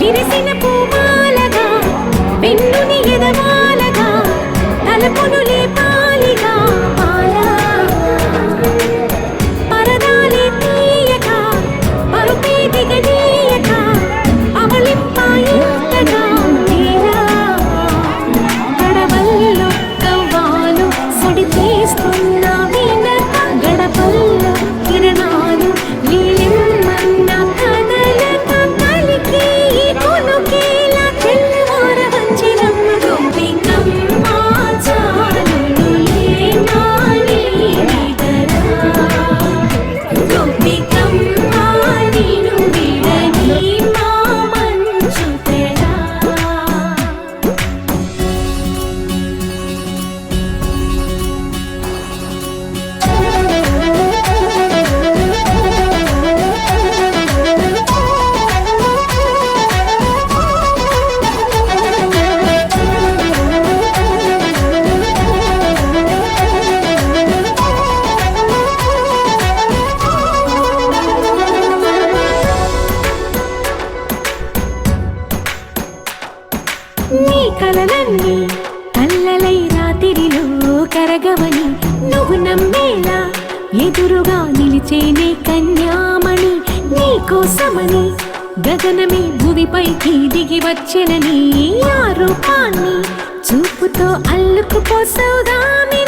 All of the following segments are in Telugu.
విరిసిన పూమాలగా వెన్నుని ఎదవాలగా తలపును సుడి కలలన్నీ కల్లలై రాత్రిలో కరగవని నువ్వు నమ్మేలా ఎదురుగా నిలిచేనే కన్యామణి నీ కోసమని గగనమే భూమిపైకి దిగి వచ్చినని ఆ రూపాన్ని చూపుతో అల్లుకుపోసౌదామిని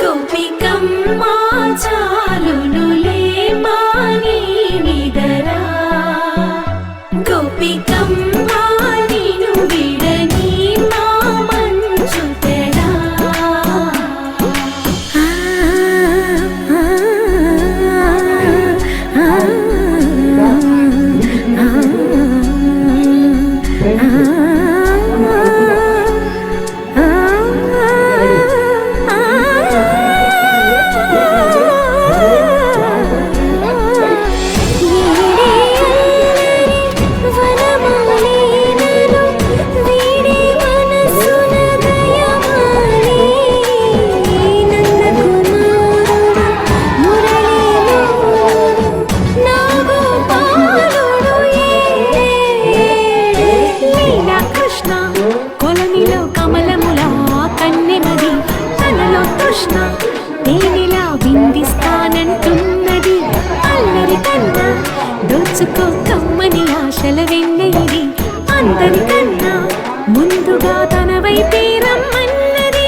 గోపికమ్మ చాలునులే మాని నిదరా. గోపికమ్మ నిను విడని మా మంచు తెరా. వనమాలేనను తనలో తృష్ణ తేనెలా అల్లరి కన్నా దోచుకో కమ్మని ఆశల అందరికన్నా ముందుగా తన వైపే రమ్మన్నది.